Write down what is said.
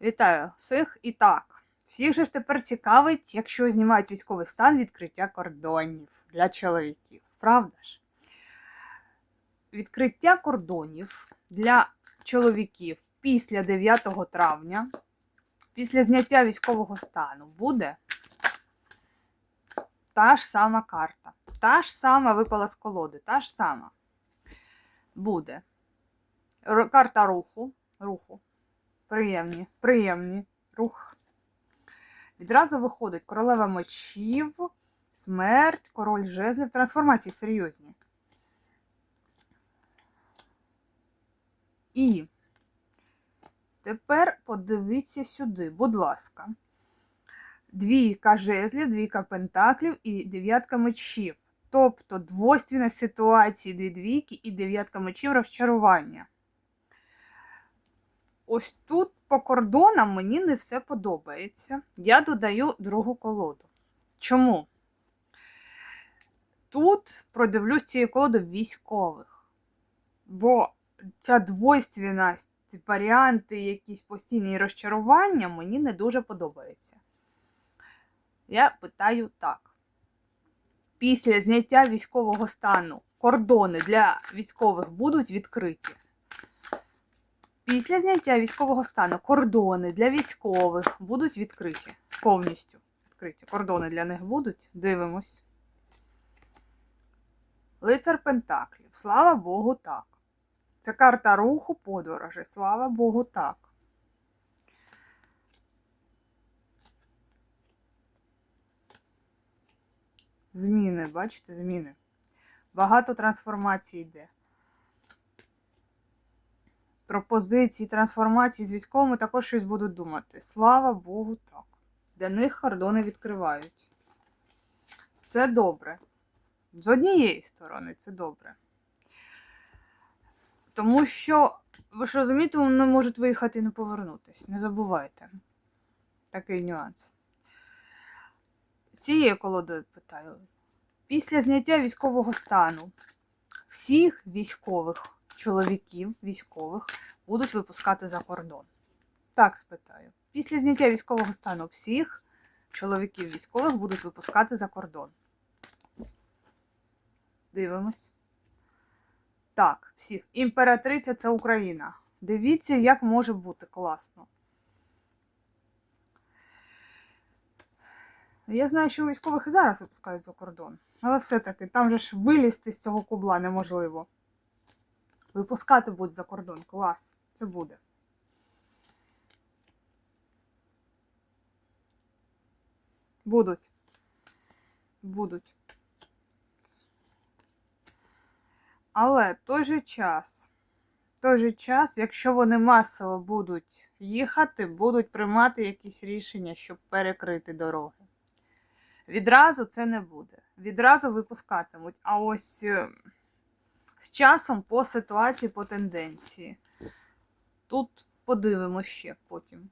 Вітаю всіх і так. Всіх же ж тепер цікавить, якщо знімають військовий стан відкриття кордонів для чоловіків. Правда ж? Відкриття кордонів для чоловіків після 9 травня, після зняття військового стану, буде та ж сама карта. Та ж сама випала з колоди, та ж сама. Буде. Карта руху. руху. Приємні, приємні. Рух. Відразу виходить королева мечів, смерть, король жезлів. Трансформації серйозні. І тепер подивіться сюди, будь ласка. Двійка жезлів, двійка пентаклів і дев'ятка мечів. Тобто двойственна ситуації дві двійки і дев'ятка мечів розчарування. Ось тут по кордонам мені не все подобається. Я додаю другу колоду. Чому? Тут продивлюсь цією колодою військових. Бо ця двойственність, варіанти, якісь постійні розчарування мені не дуже подобається. Я питаю так. Після зняття військового стану кордони для військових будуть відкриті. Після зняття військового стану кордони для військових будуть відкриті. Повністю відкриті. Кордони для них будуть. Дивимось. Лицар Пентаклів. Слава Богу, так. Це карта руху подорожі. Слава Богу, так. Зміни, бачите, зміни. Багато трансформацій йде. Пропозиції, трансформації з військовими також щось будуть думати. Слава Богу, так. Для них кордони відкривають. Це добре. З однієї сторони, це добре. Тому що, ви ж розумієте, вони можуть виїхати і не повернутись. Не забувайте. Такий нюанс. Цією колодою питаю. Після зняття військового стану всіх військових чоловіків військових будуть випускати за кордон. Так спитаю. Після зняття військового стану всіх чоловіків військових будуть випускати за кордон. Дивимось. Так, всіх. Імператриця це Україна. Дивіться, як може бути класно. Я знаю, що військових і зараз випускають за кордон. Але все-таки там же ж вилізти з цього кубла неможливо. Випускати будуть за кордон. Клас. Це буде. Будуть. Будуть. Але в той же час, в той же час, якщо вони масово будуть їхати, будуть приймати якісь рішення, щоб перекрити дороги. Відразу це не буде. Відразу випускатимуть. А ось е, з часом по ситуації, по тенденції. Тут подивимося ще потім.